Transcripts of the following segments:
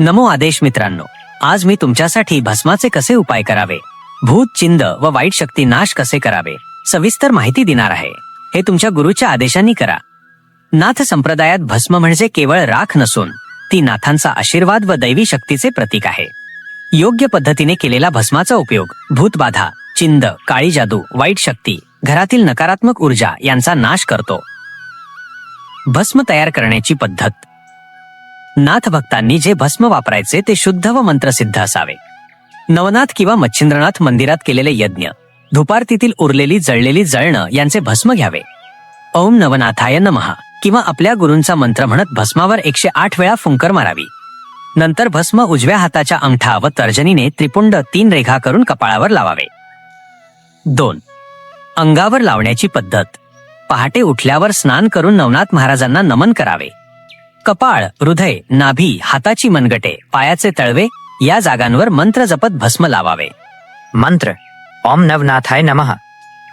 नमो आदेश मित्रांनो आज मी तुमच्यासाठी भस्माचे कसे उपाय करावे? भूत चिंद व वाईट शक्ती नाश कसे करावे? सविस्तर माहिती देणार आहे. हे तुमच्या गुरुच्या आदेशांनी करा. नाथ संप्रदायात भस्म म्हणजे केवळ राख नसून ती नाथांचा आशीर्वाद व दैवी शक्तीचे प्रतीक आहे. योग्य पद्धतीने केलेला भस्माचा उपयोग भूतबाधा चिंद काळी जादू वाईट शक्ती घरातील नकारात्मक ऊर्जा यांचा नाश करतो. भस्म तयार करण्याची पद्धत नाथ भक्तांनी जे भस्म वापरायचे ते शुद्ध व मंत्रसिद्ध असावे. नवनाथ किंवा मच्छिंद्रनाथ मंदिरात केलेले यज्ञ धुपारतीतील उरलेली जळलेली जळणं यांचे भस्म घ्यावे. ओम नवनाथाय नमहा किंवा आपल्या गुरूंचा मंत्र म्हणत भस्मावर एकशे आठ वेळा फुंकर मारावी. नंतर भस्म उजव्या हाताच्या अंगठा व तर्जनीने त्रिपुंड तीन रेखा करून कपाळावर लावावे. दोन. अंगावर लावण्याची पद्धत. पहाटे उठल्यावर स्नान करून नवनाथ महाराजांना नमन करावे. कपाळ हृदय नाभी हाताची मनगटे पायाचे तळवे या जागांवर मंत्र जपत भस्म लावावे. मंत्र. ओम नवनाथाय नमः.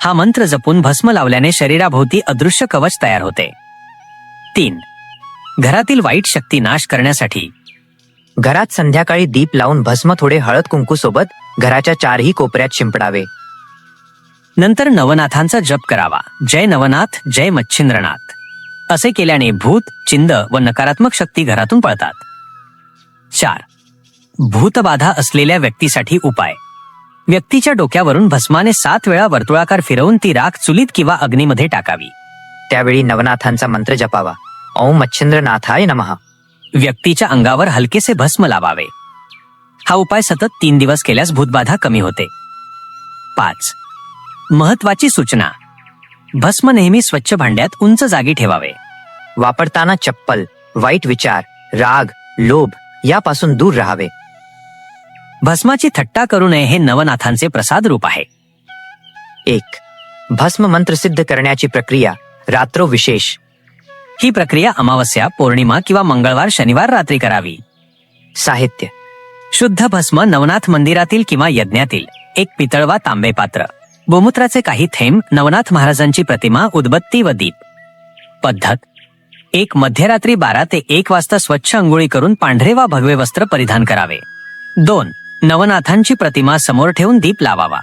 हा मंत्र जपून भस्म लावल्याने शरीराभोवती अदृश्य कवच तयार होते. तीन. घरातील वाईट शक्ती नाश करण्यासाठी. घरात संध्याकाळी दीप लावून भस्म थोडे हळद कुंकू सोबत घराच्या चारही कोपऱ्यात शिंपडावे. नंतर नवनाथांचा जप करावा. जय नवनाथ जय मच्छिंद्रनाथ. असे केल्याने भूत चिंद व नकारात्मक शक्ती घरातून पळतात. चार. भूतबाधा असलेल्या व्यक्तीसाठी उपाय. व्यक्तीच्या डोक्यावरून भस्माने सात वेळा वर्तुळाकार फिरवून ती राख चुलीत किंवा अग्नीमध्ये टाकावी. त्यावेळी नवनाथांचा मंत्र जपावा. ओम मच्छिंद्रनाथाय नमः. व्यक्तीच्या अंगावर हलकेसे भस्म लावावे. हा उपाय सतत तीन दिवस केल्यास भूतबाधा कमी होते. पाच. महत्वाची सूचना. भस्म नेहमी स्वच्छ भांड्यात उंच जागी ठेवावे. वापरताना चप्पल वाईट विचार राग लोभ यापासून दूर राहावे. भस्माची थट्टा करू नये हे नवनाथांचे प्रसाद रूप आहे. एक भस्म मंत्र सिद्ध करण्याची प्रक्रिया रात्रो विशेष. ही प्रक्रिया अमावस्या पौर्णिमा किंवा मंगळवार शनिवार रात्री करावी. साहित्य शुद्ध भस्म नवनाथ मंदिरातील किंवा यज्ञातील एक पितळ वा तांबे पात्र. गोमूत्राचे काही थेंब नवनाथ महाराजांची प्रतिमा उदबत्ती व दीप. पद्धत. एक मध्यरात्री बारा ते एक वाजता स्वच्छ अंघोळी करून पांढरे वा भगवे वस्त्र परिधान करावे. दोन. नवनाथांची प्रतिमा समोर ठेवून दीप लावावा.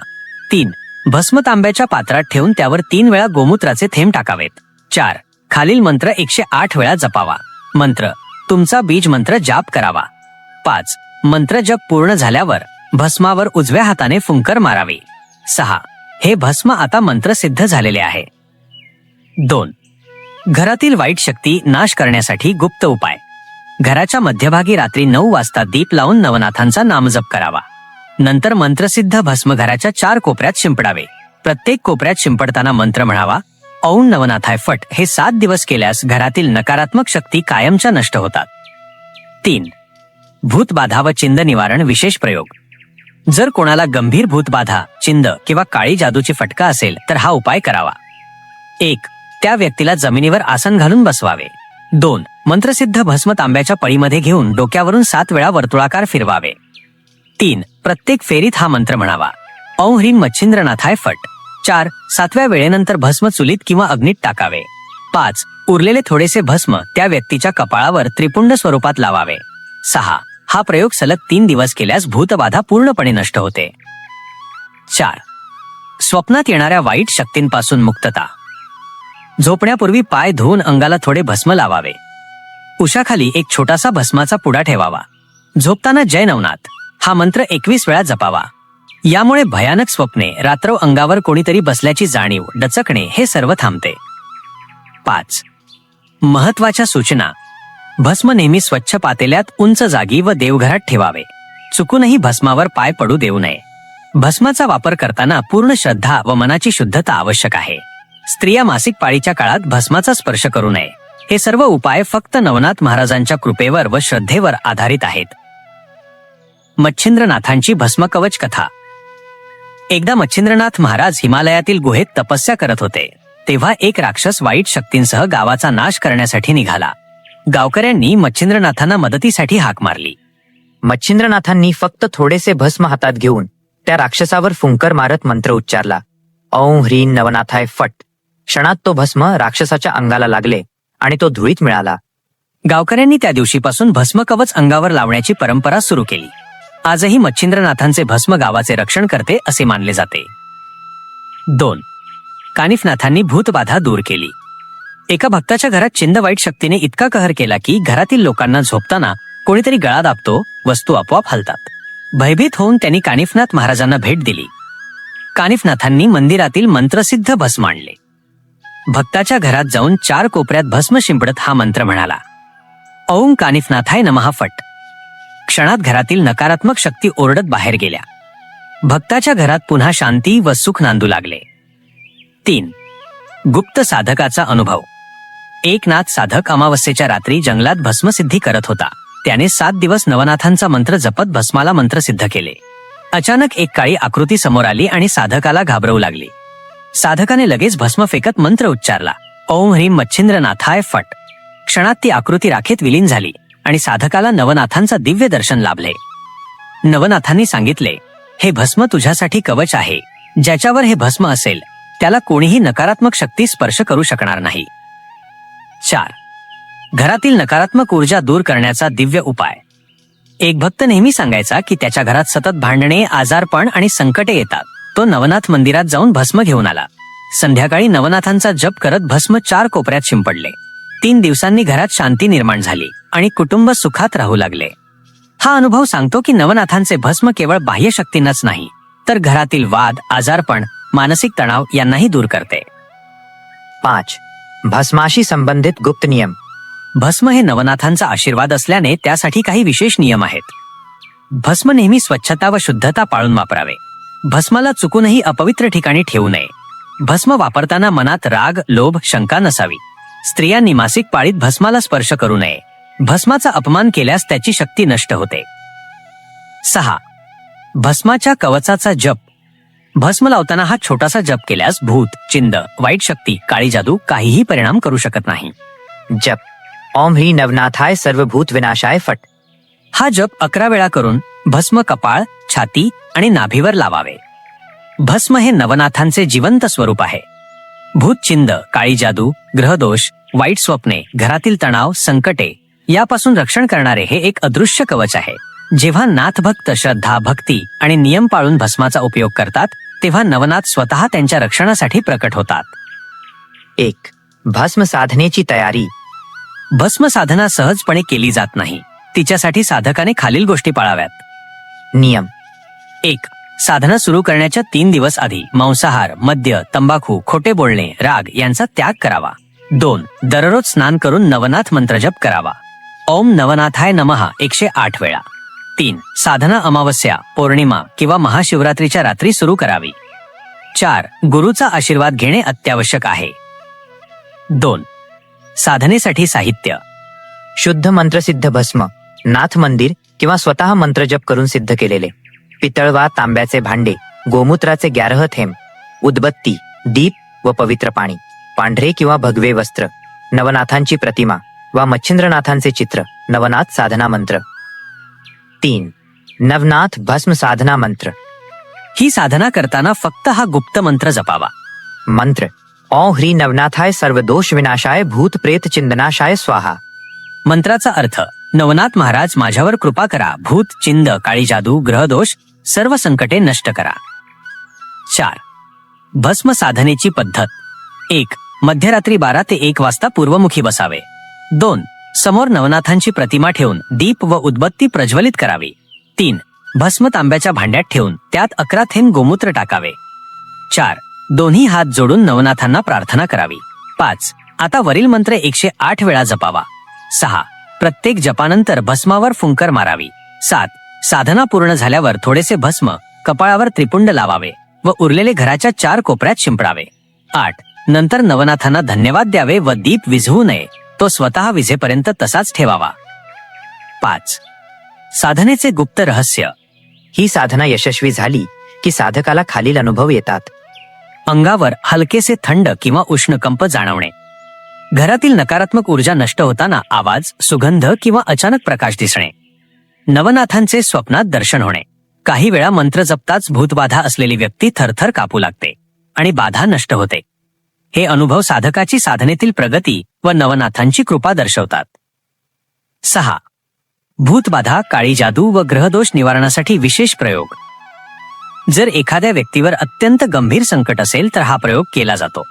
तीन. भस्म तांब्याच्या पात्रात ठेवून त्यावर तीन वेळा गोमूत्राचे थेंब टाकावेत. चार. खालील मंत्र एकशे आठ वेळा जपावा. मंत्र. तुमचा बीज मंत्र जाप करावा. पाच. मंत्र जप पूर्ण झाल्यावर भस्मावर उजव्या हाताने फुंकर मारावी. सहा. हे भस्म आता मंत्रसिद्ध झालेले आहे. दोन. घरातील वाईट शक्ती नाश करण्यासाठी गुप्त उपाय. घराच्या मध्यभागी रात्री नऊ वाजता दीप लावून नवनाथांचा नामजप करावा. नंतर मंत्रसिद्ध भस्म घराच्या चार कोपऱ्यात शिंपडावे. प्रत्येक कोपऱ्यात शिंपडताना मंत्र म्हणावा औन नवनाथाय फट हे सात दिवस केल्यास घरातील नकारात्मक शक्ती कायमच्या नष्ट होतात. तीन. भूतबाधा व चिंद निवारण विशेष प्रयोग. जर कोणाला गंभीर भूतबाधा चिंद किंवा काळी जादूची फटका असेल तर हा उपाय करावा. एक त्या व्यक्तीला जमिनीवर आसन घालून बसवावे. दोन मंत्रसिद्ध भस्म तांब्याच्या पळीमध्ये घेऊन डोक्यावरून सात वेळा वर्तुळाकार फिरवावे. तीन प्रत्येक फेरीत हा मंत्र म्हणावा. औ ह्रीन मच्छिंद्रनाथाय फट. चार सातव्या वेळेनंतर भस्म चुलीत किंवा अग्नीत टाकावे. पाच उरलेले थोडेसे भस्म त्या व्यक्तीच्या कपाळावर त्रिपुंड स्वरूपात लावावे. सहा हा प्रयोग सलग तीन दिवस केल्यास भूतबाधा पूर्णपणे नष्ट होते. चार. स्वप्नात येणाऱ्या वाईट शक्तींपासून मुक्तता. झोपण्यापूर्वी पाय धुवून अंगाला थोडे भस्म लावावे. उशाखाली एक छोटासा भस्माचा पुडा ठेवावा. झोपताना जय नवनाथ. हा मंत्र एकवीस वेळा जपावा. यामुळे भयानक स्वप्ने रात्र अंगावर कोणीतरी बसल्याची जाणीव डचकणे हे सर्व थांबते. पाच. महत्त्वाच्या सूचना. भस्म नेहमी स्वच्छ पातेल्यात उंच जागी व देवघरात ठेवावे. चुकूनही भस्मावर पाय पडू देऊ नये. भस्माचा वापर करताना पूर्ण श्रद्धा व मनाची शुद्धता आवश्यक आहे. स्त्रिया मासिक पाळीच्या काळात भस्माचा स्पर्श करू नये. हे सर्व उपाय फक्त नवनाथ महाराजांच्या कृपेवर व श्रद्धेवर आधारित आहेत. मच्छिंद्रनाथांची भस्मकवच कथा. एकदा मच्छिंद्रनाथ महाराज हिमालयातील गुहेत तपस्या करत होते तेव्हा एक राक्षस वाईट शक्तींसह गावाचा नाश करण्यासाठी निघाला. गावकऱ्यांनी मच्छिंद्रनाथांना मदतीसाठी हाक मारली. मच्छिंद्रनाथांनी फक्त थोडेसे भस्म हातात घेऊन त्या राक्षसावर फुंकर मारत मंत्र उच्चारला. औं ह्रीं नवनाथाय फट. क्षणात तो भस्म राक्षसाच्या अंगाला लागले आणि तो धुळीत मिळाला. गावकऱ्यांनी त्या दिवशीपासून भस्मकवच अंगावर लावण्याची परंपरा सुरू केली. आजही मच्छिंद्रनाथांचे भस्म गावाचे रक्षण करते असे मानले जाते. दोन. कानिफनाथांनी भूतबाधा दूर केली. एका भक्ताच्या घरात चिंद वाईट शक्तीने इतका कहर केला की घरातील लोकांना झोपताना कोणीतरी गळा दाबतो वस्तू आपोआप हलतात. भयभीत होऊन त्यांनी कानिफनाथ महाराजांना भेट दिली. कानिफनाथांनी मंदिरातील मंत्रसिद्ध भस्म आणले. भक्ताच्या घरात जाऊन चार कोपऱ्यात भस्म शिंपडत हा मंत्र म्हणाला ओम कानिफनाथाय नमहा फट. क्षणात घरातील नकारात्मक शक्ती ओरडत बाहेर गेल्या. भक्ताच्या घरात पुन्हा शांती व सुख नांदू लागले. तीन गुप्त साधकाचा अनुभव. एकनाथ साधक अमावस्येच्या रात्री जंगलात भस्मसिद्धी करत होता. त्याने सात दिवस नवनाथांचा मंत्र जपत भस्माला मंत्र सिद्ध केले. अचानक एक काळी आकृती समोर आली आणि साधकाला घाबरवू लागली. साधकाने लगेच भस्म फेकत मंत्र उच्चारला. ओम ह्रीम मच्छिंद्रनाथाय फट. क्षणात ती आकृती राखेत विलीन झाली आणि साधकाला नवनाथांचा दिव्य दर्शन लाभले. नवनाथांनी सांगितले हे भस्म तुझ्यासाठी कवच आहे. ज्याच्यावर हे भस्म असेल त्याला कोणीही नकारात्मक शक्ती स्पर्श करू शकणार नाही. चार. घरातील नकारात्मक ऊर्जा दूर करण्याचा दिव्य उपाय. एक भक्त नेहमी सांगायचा की त्याच्या घरात सतत भांडणे आजारपण आणि संकटे येतात. तो नवनाथ मंदिरात जाऊन भस्म घेऊन आला. संध्याकाळी नवनाथांचा जप करत भस्म चार कोपऱ्यात शिंपडले. तीन दिवसांनी घरात शांती निर्माण झाली आणि कुटुंब सुखात राहू लागले. हा अनुभव सांगतो की नवनाथांचे भस्म केवळ बाह्य शक्तींनाच नाही तर घरातील वाद आजारपण मानसिक तणाव यांनाही दूर करते. पाच. भस्माशी संबंधित गुप्त नियम. भस्म हे नवनाथांचा आशीर्वाद असल्याने त्यासाठी काही विशेष नियम आहेत. भस्म नेहमी स्वच्छता व शुद्धता पाळून वापरावे. भस्माला चुकूनही अपवित्र ठिकाणी ठेवू नये. भस्म वापरताना मनात राग लोभ शंका नसावी. स्त्रियांनी मासिक पाळीत भस्माला स्पर्श करू नये. भस्माचा अपमान केल्यास त्याची शक्ती नष्ट होते. सहा. भस्माच्या कवचाचा जप भस्म लावताना हा छोटासा जप केल्यास भूत चिंद वाईट शक्ती काळी जादू काहीही परिणाम करू शकत नाही. जप. ओम ह्री नवनाथाय सर्वभूत विनाशाय फट. हा जप अकरा वेळा करून भस्म कपाळ छाती आणि नाभीवर लावावे. भस्म हे नवनाथांचे जिवंत स्वरूप आहे. भूतचिंद काळी जादू ग्रहदोष वाईट स्वप्ने घरातील तणाव संकटे यापासून रक्षण करणारे हे एक अदृश्य कवच आहे. जेव्हा नाथभक्त श्रद्धा भक्ती आणि नियम पाळून भस्माचा उपयोग करतात तेव्हा नवनाथ स्वतः त्यांच्या रक्षणासाठी प्रकट होतात. एक भस्म साधनेची तयारी. भस्म साधना सहजपणे केली जात नाही. तिच्यासाठी साधकाने खालील गोष्टी पाळाव्यात. नियम. एक साधना सुरू करण्याच्या तीन दिवस आधी मांसाहार मद्य तंबाखू खोटे बोलणे राग यांचा त्याग करावा. दोन दररोज स्नान करून नवनाथ मंत्रजप करावा. ओम नवनाथाय नमहा एकशे आठ वेळा. तीन साधना अमावस्या पौर्णिमा किंवा महाशिवरात्रीच्या रात्री सुरू करावी. चार गुरुचा आशीर्वाद घेणे अत्यावश्यक आहे. दोन साधनेसाठी साहित्य. शुद्ध मंत्रसिद्ध भस्म नाथ मंदिर किंवा स्वतः मंत्रजप करून सिद्ध केलेले. पितळ वा तांब्याचे भांडे गोमूत्राचे ग्यारह थेंब उदबत्ती दीप व पवित्र पाणी पांढरे किंवा भगवे वस्त्र नवनाथांची प्रतिमा वा मच्छिंद्रनाथांचे चित्र नवनाथ साधना मंत्र. तीन नवनाथ भस्म साधना मंत्र। ही साधना करताना फक्त हा गुप्त मंत्र जपावा. मंत्र ओ ह्री नवनाथाय सर्वदोष विनाशाय भूत प्रेत चिंदनाशाय स्वाहा. मंत्राचा अर्थ नवनाथ महाराज माझ्यावर कृपा करा भूत चिंद काळी जादू ग्रहदोष सर्व संकटे नष्ट करा. चार भस्म साधनेची पद्धत. एक मध्यरात्री बारा ते एक वाजता पूर्वमुखी बसावे. दोन समोर नवनाथांची प्रतिमा ठेवून दीप व उदबत्ती प्रज्वलित करावी. तीन भस्म तांब्याच्या भांड्यात ठेवून त्यात अकरा थेंब गोमूत्र टाकावे. चार दोन्ही हात जोडून नवनाथांना प्रार्थना करावी. पाच आता वरील मंत्र एकशे आठ वेळा जपावा. सहा प्रत्येक जपानंतर भस्मावर फुंकर मारावी. सात साधना पूर्ण झाल्यावर थोडेसे भस्म कपाळावर त्रिपुंड लावावे व उरलेले घराच्या चार कोपऱ्यात शिंपडावे. आठ नंतर नवनाथांना धन्यवाद द्यावे व दीप विझवू नये. तो स्वतः विझेपर्यंत तसाच ठेवावा. पाच. साधनेचे गुप्त रहस्य. ही साधना यशस्वी झाली की साधकाला खालील अनुभव येतात. अंगावर हलकेसे थंड किंवा उष्णकंप जाणवणे. घरातील नकारात्मक ऊर्जा नष्ट होताना आवाज सुगंध किंवा अचानक प्रकाश दिसणे. नवनाथांचे स्वप्नात दर्शन होणे. काही वेळा मंत्र जपताच भूतबाधा असलेली व्यक्ती थरथर कापू लागते आणि बाधा नष्ट होते. हे अनुभव साधकाची साधनेतील प्रगती व नवनाथांची कृपा दर्शवतात. सहा. भूतबाधा काळी जादू व ग्रहदोष निवारणासाठी विशेष प्रयोग. जर एखाद्या व्यक्तीवर अत्यंत गंभीर संकट असेल तर हा प्रयोग केला जातो.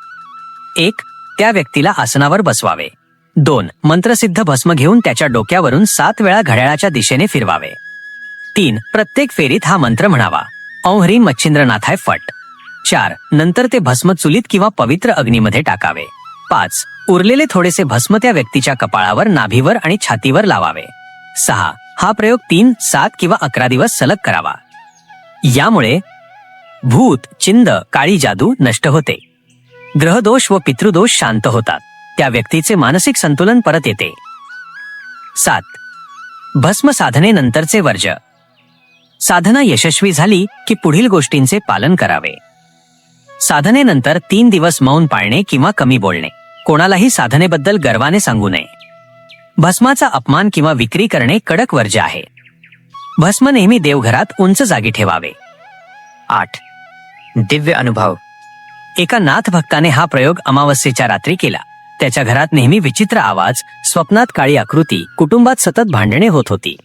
एक त्या व्यक्तीला आसनावर बसवावे. दोन मंत्रसिद्ध भस्म घेऊन त्याच्या डोक्यावरून सात वेळा घड्याळाच्या दिशेने फिरवावे. तीन प्रत्येक फेरीत हा मंत्र म्हणावा. औं ह्रीं मच्छिंद्रनाथाय फट. चार नंतर ते भस्म चुलीत किंवा पवित्र अग्नीमध्ये टाकावे. पाच उरलेले थोडेसे भस्म त्या व्यक्तीच्या कपाळावर नाभीवर आणि छातीवर लावावे. सहा हा प्रयोग तीन सात किंवा अकरा दिवस सलग करावा. यामुळे भूत चिंद काळी जादू नष्ट होते. ग्रहदोष व पितृदोष शांत होतात. त्या व्यक्तीचे मानसिक संतुलन परत येते. सात भस्म साधनेनंतरचे वर्ज. साधना यशस्वी झाली की पुढील गोष्टींचे पालन करावे. साधनेनंतर तीन दिवस मौन पाळणे किंवा कमी बोलणे. कोणालाही साधनेबद्दल गर्वाने सांगू नये. भस्माचा अपमान किंवा विक्री करणे कडक वर्ज्य आहे. भस्म नेहमी देवघरात उंच जागी ठेवावे. आठ. दिव्य अनुभव. एका नाथ भक्ताने हा प्रयोग अमावस्येच्या रात्री केला. त्याच्या घरात नेहमी विचित्र आवाज स्वप्नात काळी आकृती कुटुंबात सतत भांडणे होत होती.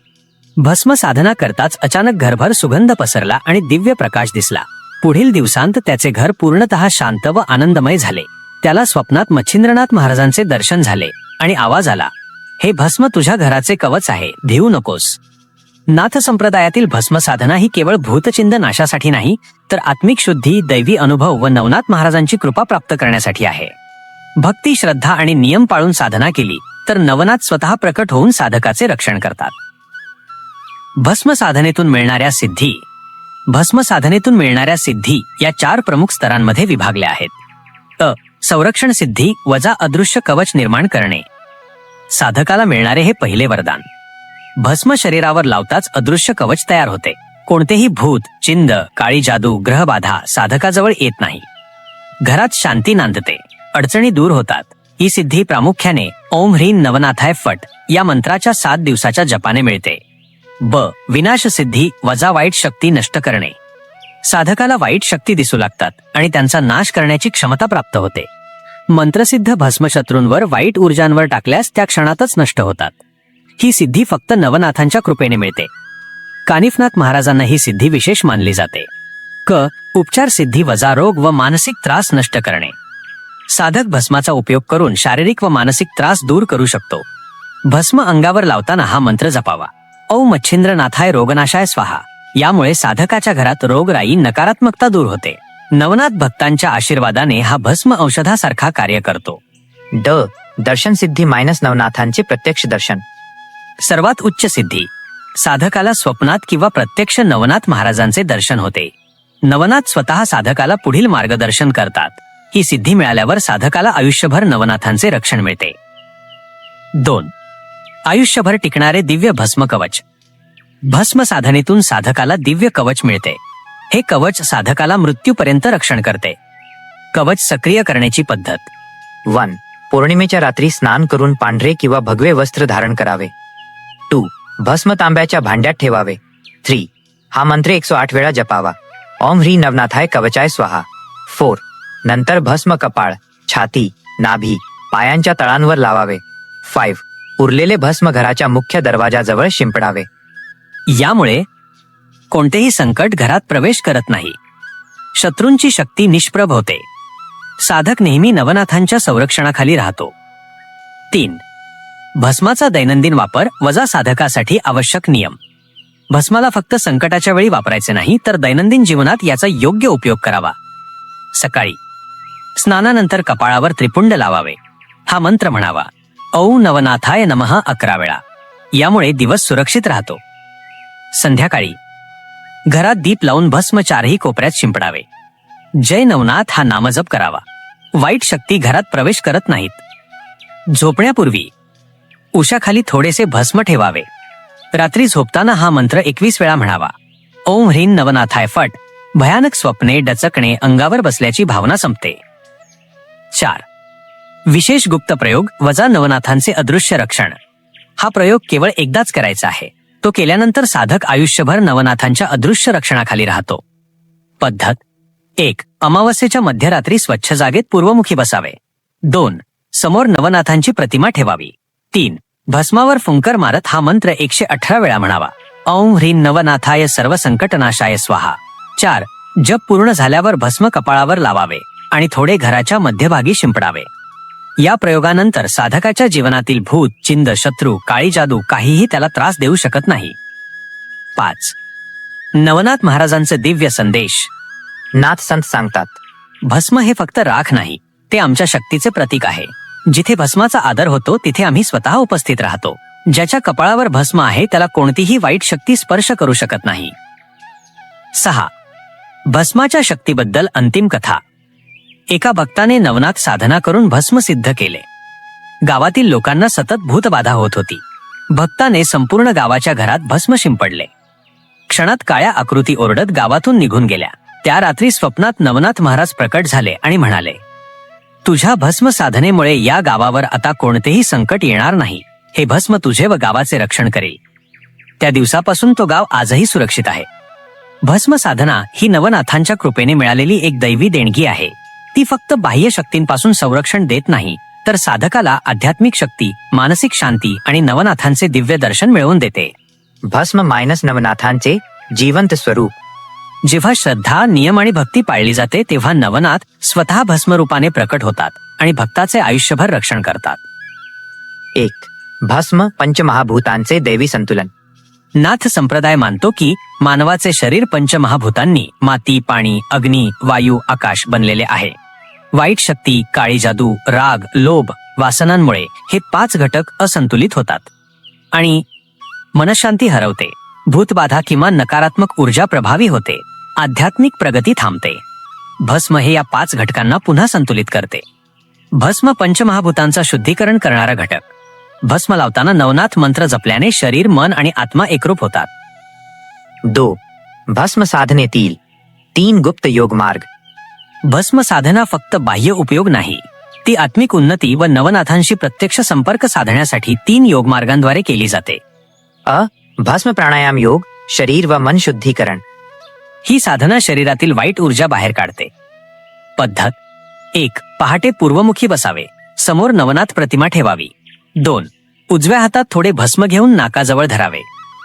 भस्म साधना करताच अचानक घरभर सुगंध पसरला आणि दिव्य प्रकाश दिसला. पुढील दिवसांत त्याचे घर पूर्णतः शांत व आनंदमय झाले. त्याला स्वप्नात मच्छिंद्रनाथ महाराजांचे दर्शन झाले आणि आवाज आला हे भस्म तुझ्या घराचे कवच आहे भिवू नकोस. नाथ संप्रदायातील भस्म साधना ही केवळ भूतचिंद नाशासाठी नाही तर आत्मिक शुद्धी दैवी अनुभव व नवनाथ महाराजांची कृपा प्राप्त करण्यासाठी आहे. भक्ती श्रद्धा आणि नियम पाळून साधना केली तर नवनाथ स्वतः प्रकट होऊन साधकाचे रक्षण करतात. भस्म साधनेतून मिळणाऱ्या सिद्धी भस्म साधनेतून मिळणाऱ्या सिद्धी या चार प्रमुख स्तरांमध्ये विभागल्या आहेत. अ. संरक्षण सिद्धी वजा अदृश्य कवच निर्माण करणे. साधकाला मिळणारे हे पहिले वरदान. भस्म शरीरावर लावताच अदृश्य कवच तयार होते. कोणतेही भूत चिंद काळी जादू ग्रहबाधा साधकाजवळ येत नाही. घरात शांती नांदते. अडचणी दूर होतात. ही सिद्धी प्रामुख्याने ओम ह्रीं नवनाथाय फट या मंत्राच्या सात दिवसाच्या जपाने मिळते. ब विनाश सिद्धी वजा वाईट शक्ती नष्ट करणे. साधकाला वाईट शक्ती दिसू लागतात आणि त्यांचा नाश करण्याची क्षमता प्राप्त होते. मंत्रसिद्ध भस्मशत्रूंवर वाईट ऊर्जांवर टाकल्यास त्या क्षणातच नष्ट होतात. ही सिद्धी फक्त नवनाथांच्या कृपेने मिळते. कानिफनाथ महाराजांना ही सिद्धी विशेष मानली जाते. क उपचार सिद्धी वजा रोग व मानसिक त्रास नष्ट करणे. साधक भस्माचा उपयोग करून शारीरिक व मानसिक त्रास दूर करू शकतो. भस्म अंगावर लावताना हा मंत्र जपावा. औ मच्छिंद्रनाथाय रोगनाशाय स्वाहा. यामुळे साधकाच्या घरात रोगराई नकारात्मकता दूर होते. नवनाथ भक्तांच्या आशीर्वादाने हा भस्म औषधासारखा कार्य करतो. ड. दर्शन सिद्धी मायनस नवनाथांचे प्रत्यक्ष दर्शन. सर्वात उच्च सिद्धी. साधकाला स्वप्नात किंवा प्रत्यक्ष नवनाथ महाराजांचे दर्शन होते. नवनाथ स्वतः साधकाला पुढील मार्गदर्शन करतात. ही सिद्धी मिळाल्यावर साधकाला आयुष्यभर नवनाथांचे रक्षण मिळते. दोन. आयुष्यभर टिकणारे दिव्य भस्म कवच. भस्म साधनेतून साधकाला दिव्य कवच मिळते. हे कवच साधकाला मृत्यूपर्यंत रक्षण करते. कवच सक्रिय करण्याची पद्धत. वन. पौर्णिमेच्या रात्री स्नान करून पांढरे किंवा भगवे वस्त्र धारण करावे. टू. भस्म तांब्याच्या भांड्यात ठेवावे. थ्री. हा मंत्र एकशे आठ वेळा जपावा. ओम ह्री नवनाथाय कवचाय स्वाहा. फोर. नंतर भस्म कपाळ छाती नाभी पायांच्या तळांवर लावावे. फाईव्ह. उरलेले भस्म घराच्या मुख्य दरवाजाजवळ शिंपडावे. यामुळे कोणतेही संकट घरात प्रवेश करत नाही. शत्रूंची शक्ती निष्प्रभ होते. साधक नेहमी नवनाथांच्या संरक्षणाखाली राहतो. तीन भस्माचा दैनंदिन वापर वजा साधकासाठी आवश्यक नियम. भस्माला फक्त संकटाच्या वेळी वापरायचे नाही तर दैनंदिन जीवनात याचा योग्य उपयोग करावा. सकाळी स्नानानंतर कपाळावर त्रिपुंड लावावे. हा मंत्र म्हणावा. औ नवनाथाय नमः अकरा वेळा. यामुळे दिवस सुरक्षित राहतो. संध्याकाळी. घरात दीप लावून भस्म चारही कोपऱ्यात शिंपडावे. जय नवनाथ हा नामजप करावा. वाईट शक्ती घरात प्रवेश करत नाहीत. झोपण्यापूर्वी. उशाखाली थोडेसे भस्म ठेवावे. रात्री झोपताना हा मंत्र एकवीस वेळा म्हणावा. ओम ह्रीं नवनाथाय फट. भयानक स्वप्ने डचकणे अंगावर बसल्याची भावना संपते. चार. विशेष गुप्त प्रयोग वजा नवनाथांचे अदृश्य रक्षण. हा प्रयोग केवळ एकदाच करायचा आहे. तो केल्यानंतर साधक आयुष्यभर नवनाथांच्या अदृश्य रक्षणाखाली राहतो. पद्धत. एक अमावस्येच्या मध्यरात्री स्वच्छ जागेत पूर्वमुखी बसावे. दोन समोर नवनाथांची प्रतिमा ठेवावी. तीन भस्मावर फुंकर मारत हा मंत्र एकशे अठरा वेळा म्हणावा. औं ह्रीं नवनाथाय सर्व संकटनाशाय स्वाहा. चार जप पूर्ण झाल्यावर भस्म कपाळावर लावावे आणि थोडे घराच्या मध्यभागी शिंपडावे. या प्रयोगानंतर साधकाच्या जीवनातील भूत चिंद शत्रू काळी जादू काहीही त्याला त्रास देऊ शकत नाही. पाच. नवनाथ महाराजांचे दिव्य संदेश. नाथ संत सांगतात भस्म हे फक्त राख नाही ते आमच्या शक्तीचे प्रतीक आहे. जिथे भस्माचा आदर होतो तिथे आम्ही स्वतः उपस्थित राहतो. ज्याच्या कपाळावर भस्म आहे त्याला कोणतीही वाईट शक्ती स्पर्श करू शकत नाही. सहा. भस्माच्या शक्तीबद्दल अंतिम कथा. एका भक्ताने नवनाथ साधना करून भस्म सिद्ध केले. गावातील लोकांना सतत भूतबाधा होत होती. भक्ताने संपूर्ण गावाच्या घरात भस्म शिंपडले. क्षणात काळ्या आकृती ओरडत गावातून निघून गेल्या. त्या रात्री स्वप्नात नवनाथ महाराज प्रकट झाले आणि म्हणाले तुझ्या भस्म साधनेमुळे या गावावर आता कोणतेही संकट येणार नाही. हे भस्म तुझे व गावाचे रक्षण करेल. त्या दिवसापासून तो गाव आजही सुरक्षित आहे. भस्म साधना ही नवनाथांच्या कृपेने मिळालेली एक दैवी देणगी आहे. ती फक्त बाह्य शक्तींपासून संरक्षण देत नाही तर साधकाला आध्यात्मिक शक्ती मानसिक शांती आणि नवनाथांचे दिव्य दर्शन मिळवून देते. भस्म मायनस नवनाथांचे जिवंत स्वरूप. जेव्हा श्रद्धा नियम आणि भक्ती पाळली जाते तेव्हा नवनाथ स्वतः भस्मरूपाने प्रकट होतात आणि भक्ताचे आयुष्यभर रक्षण करतात. एक भस्म पंचमहाभूतांचे दैवी संतुलन. नाथ संप्रदाय मानतो की मानवाचे शरीर पंचमहाभूतांनी माती पाणी अग्नी वायू आकाश बनलेले आहे. वाईट शक्ती काळी जादू राग लोभ वासनांमुळे हे पाच घटक असंतुलित होतात. आणि मनशांती हरवते. भूतबाधा किंवा नकारात्मक ऊर्जा प्रभावी होते. आध्यात्मिक प्रगती थांबते. भस्म हे या पाच घटकांना पुन्हा संतुलित करते. भस्म पंचमहाभूतांचा शुद्धीकरण करणारा घटक. भस्म लावताना नवनाथ मंत्र जपल्याने शरीर मन आणि आत्मा एकरूप होतात. दो भस्म साधनेतील तीन गुप्त योग मार्ग भस्म साधना फक्त बाह्य उपयोग नाही. ती आत्मिक उन्नती व नवनाथांशी प्रत्यक्ष संपर्क साधण्यासाठी तीन योग मार्गांद्वारे केली जाते. अ भस्म प्राणायाम योग शरीर व मन शुद्धीकरण. ही साधना शरीरातील वाईट ऊर्जा बाहेर काढते. पद्धत. एक पहाटे पूर्वमुखी बसावे. समोर नवनाथ प्रतिमा ठेवावी. दोन उजव्या हातात थोडे भस्म घेऊन नाकाजवळ धरावे.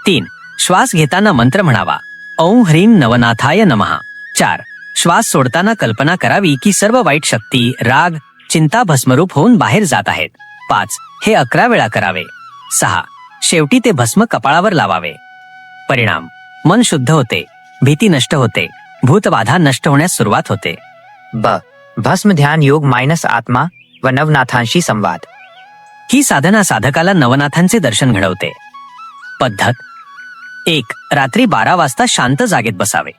तीन श्वास घेताना मंत्र म्हणावा. औं ह्रीं नवनाथाय नमः. चार श्वास सोडताना कल्पना करावी की सर्व वाईट शक्ती राग चिंता भस्मरूप होऊन बाहेर जात आहेत. पाच हे अकरा वेळा करावे. सहा शेवटी ते भस्म कपाळावर लावावे. परिणाम मन शुद्ध होते भीती नष्ट होते भूतबाधा नष्ट होण्यास सुरुवात होते. ब भस्म ध्यान योग मायनस आत्मा व नवनाथांशी संवाद. ही साधना साधकाला नवनाथांचे दर्शन घडवते. पद्धत एक रात्री बारा वाजता शांत जागेत बसावे.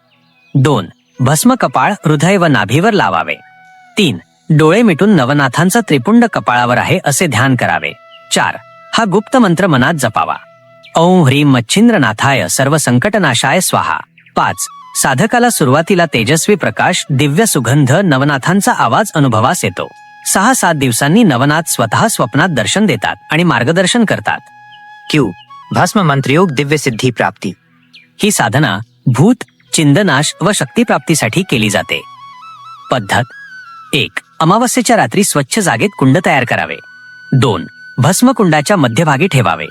दोन भस्म कपाळ हृदय व नाभीवर लावावे. तीन डोळे मिटून नवनाथांचा त्रिपुंड कपाळावर आहे असे ध्यान करावे. चार हा गुप्त मंत्र मनात जपावा. ओम ह्रीं मच्छिंद्रनाथाय सर्व संकटनाशाय स्वाहा. पाच साधकाला सुरुवातीला तेजस्वी प्रकाश दिव्य सुगंध नवनाथांचा आवाज अनुभवास येतो. सहा सात दिवसांनी नवनाथ स्वतः स्वप्नात दर्शन देतात आणि मार्गदर्शन करतात. क्यू भस्म मंत्रयोग दिव्य सिद्धी प्राप्ती. ही साधना भूत चिंदनाश व शक्तीप्राप्तीसाठी केली जाते. पद्धत. एक. अमावस्येच्या रात्री स्वच्छ जागेत कुंड तयार करावे. दोन. भस्मकुंडाच्या मध्यभागी ठेवावे.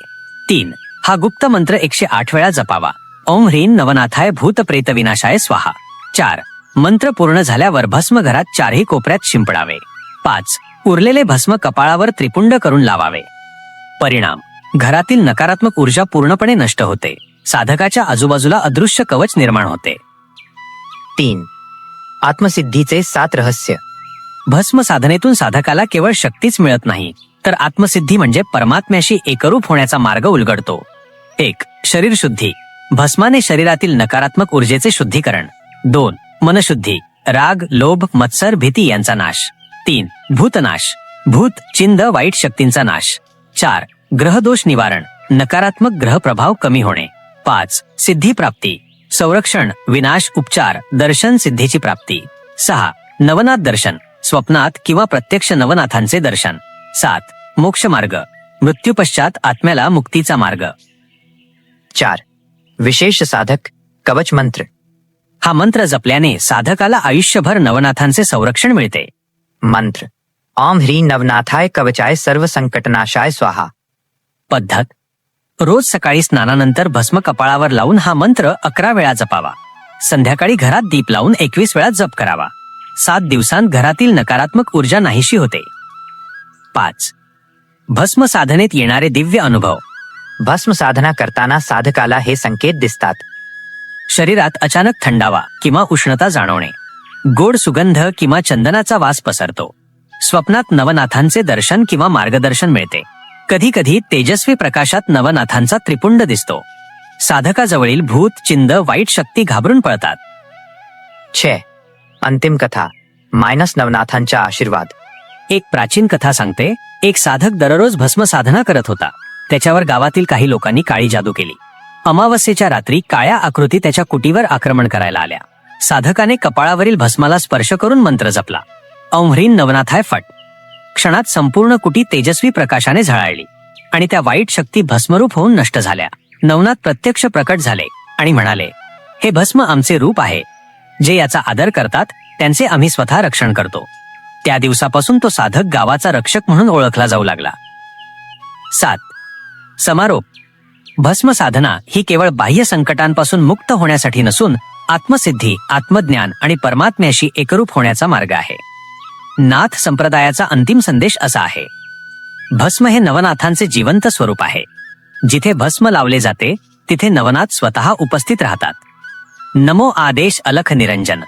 तीन. हा गुप्त मंत्र एकशे आठ वेळा जपावा. ओम ह्रीं नवनाथाय भूत प्रेत विनाशाय स्वाहा. चार. मंत्र पूर्ण झाल्यावर भस्म घरात चारही कोपऱ्यात शिंपडावे. पाच. उरलेले भस्म कपाळावर त्रिपुंड करून लावावे. परिणाम. घरातील नकारात्मक ऊर्जा पूर्णपणे नष्ट होते. साधकाच्या आजूबाजूला अदृश्य कवच निर्माण होते. तीन. आत्मसिद्धीचे सात रहस्य. भस्म साधनेतून साधकाला केवळ शक्तीच मिळत नाही तर आत्मसिद्धी म्हणजे परमात्म्याशी एकरूप होण्याचा मार्ग उलगडतो. एक. शरीर शुद्धी. भस्माने शरीरातील नकारात्मक ऊर्जेचे शुद्धीकरण. दोन. मनशुद्धी. राग लोभ मत्सर भीती यांचा नाश. तीन. भूतनाश. भूत चिंद वाईट शक्तींचा नाश. चार. ग्रहदोष निवारण. नकारात्मक ग्रह प्रभाव कमी होणे. पाच सिद्धी प्राप्ती. संरक्षण विनाश उपचार दर्शन सिद्धीची प्राप्ती. सहा नवनाथ दर्शन स्वप्नात किंवा प्रत्यक्ष नवनाथांचे दर्शन. सात मोक्ष मार्ग मृत्यू पश्चात आत्म्याला मुक्तीचा मार्ग. चार विशेष साधक कवच मंत्र. हा मंत्र जपल्याने साधकाला आयुष्यभर नवनाथांचे संरक्षण मिळते. मंत्र. ओम ह्रीं नवनाथाय कवचाय सर्व संकटनाशाय स्वाहा. पद्धत. रोज सकाळी स्नानानंतर भस्म कपाळावर लावून हा मंत्र अकरा वेळा जपावा. संध्याकाळी घरात दीप लावून एकवीस वेळा जप करावा. सात दिवसांत घरातील नकारात्मक ऊर्जा नाहीशी होते. पाच. भस्म साधनेत येणारे दिव्य अनुभव. भस्म साधना करताना साधकाला हे संकेत दिसतात. शरीरात अचानक थंडावा किंवा उष्णता जाणवणे. गोड सुगंध किंवा चंदनाचा वास पसरतो. स्वप्नात नवनाथांचे दर्शन किंवा मार्गदर्शन मिळते. कधी कधी तेजस्वी प्रकाशात नवनाथांचा त्रिपुंड दिसतो. साधकाजवळील भूत चिंद वाईट शक्ती घाबरून पळतात. छे अंतिम कथा मायनस नवनाथांचा आशीर्वाद. एक प्राचीन कथा सांगते एक साधक दररोज भस्म साधना करत होता. त्याच्यावर गावातील काही लोकांनी काळी जादू केली. अमावस्येच्या रात्री काळ्या आकृती त्याच्या कुटीवर आक्रमण करायला आल्या. साधकाने कपाळावरील भस्माला स्पर्श करून मंत्र जपला. औंह्रीन नवनाथाय फट क्षणात संपूर्ण कुटी तेजस्वी प्रकाशाने झळाळली आणि त्या वाईट शक्ती भस्मरूप होऊन नष्ट झाल्या. नवनाथ प्रत्यक्ष प्रकट झाले आणि म्हणाले हे भस्म आमचे रूप आहे. जे याचा आदर करतात त्यांचे आम्ही स्वतः रक्षण करतो. त्या दिवसापासून तो साधक गावाचा रक्षक म्हणून ओळखला जाऊ लागला. सात. समारोप. भस्म साधना ही केवळ बाह्य संकटांपासून मुक्त होण्यासाठी नसून आत्मसिद्धी आत्मज्ञान आणि परमात्म्याशी एकरूप होण्याचा मार्ग आहे. नाथ संप्रदायाचा अंतिम संदेश असा आहे. भस्म हे नवनाथांचे जिवंत स्वरूप आहे. जिथे भस्म लावले जाते तिथे नवनाथ स्वतः उपस्थित राहतात. नमो आदेश अलख निरंजन.